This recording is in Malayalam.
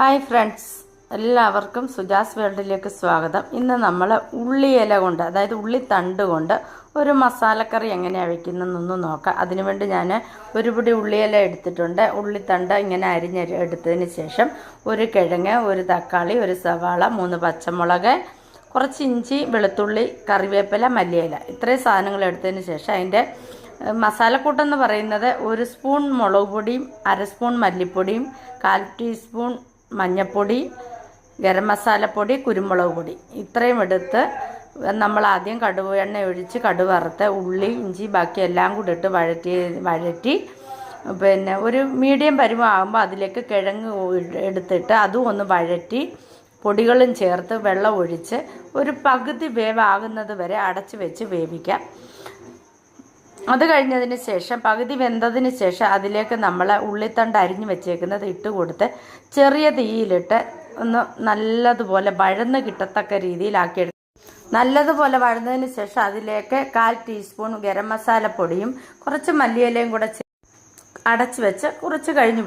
Hi friends. എല്ലാവർക്കും സുജാസ് വേൾഡിലേക്ക് സ്വാഗതം. ഇന്ന് നമ്മൾ ഉള്ളിയില കൊണ്ട് അതായത് ഉള്ളി തണ്ട് കൊണ്ട് ഒരു മസാലക്കറി എങ്ങനെയാണ് വയ്ക്കുന്നതെന്നൊന്ന് നോക്കാം. അതിനുവേണ്ടി ഞാൻ ഒരു പിടി ഉള്ളിയില എടുത്തിട്ടുണ്ട്. ഉള്ളിത്തണ്ട് ഇങ്ങനെ അരിഞ്ഞ എടുത്തതിന് ശേഷം ഒരു കിഴങ്ങ് ഒരു തക്കാളി ഒരു സവാള മൂന്ന് പച്ചമുളക് കുറച്ച് ഇഞ്ചി വെളുത്തുള്ളി കറിവേപ്പില മല്ലിയില. ഇത്രയും സാധനങ്ങൾ എടുത്തതിന് ശേഷം അതിന്റെ മസാലക്കൂട്ടെന്ന് പറയുന്നത് ഒരു സ്പൂൺ മുളക് പൊടിയും അര സ്പൂൺ മല്ലിപ്പൊടിയും കാൽ ടീസ്പൂൺ മഞ്ഞൾപ്പൊടി ഗരം മസാലപ്പൊടി കുരുമുളക് പൊടി. ഇത്രയും എടുത്ത് നമ്മൾ ആദ്യം കടുവ എണ്ണ ഒഴിച്ച് കടുക് വറുത്ത് ഉള്ളി ഇഞ്ചി ബാക്കി എല്ലാം കൂടി ഇട്ട് വഴറ്റി വഴറ്റി. പിന്നെ ഒരു മീഡിയം പരുവമാകുമ്പോൾ അതിലേക്ക് കിഴങ്ങ് എടുത്തിട്ട് അതും ഒന്ന് വഴറ്റി പൊടികളും ചേർത്ത് വെള്ളം ഒഴിച്ച് ഒരു പകുതി വേവാകുന്നത് വരെ അടച്ച് വെച്ച് വേവിക്കാം. അത് കഴിഞ്ഞതിന് ശേഷം പകുതി വെന്തതിന് ശേഷം അതിലേക്ക് നമ്മൾ ഉള്ളിത്തണ്ട് അരിഞ്ഞ് വെച്ചേക്കുന്നത് ഇട്ട് കൊടുത്ത് ചെറിയ തീയിലിട്ട് ഒന്ന് നല്ലതുപോലെ വഴന്ന് കിട്ടത്തക്ക രീതിയിലാക്കിയെടുക്കും നല്ലതുപോലെ വഴന്നതിന് ശേഷം അതിലേക്ക് കാൽ ടീസ്പൂൺ ഗരം മസാലപ്പൊടിയും കുറച്ച് മല്ലിയിലയും കൂടെ അടച്ചു വെച്ച് കുറച്ച് കഴിഞ്ഞ്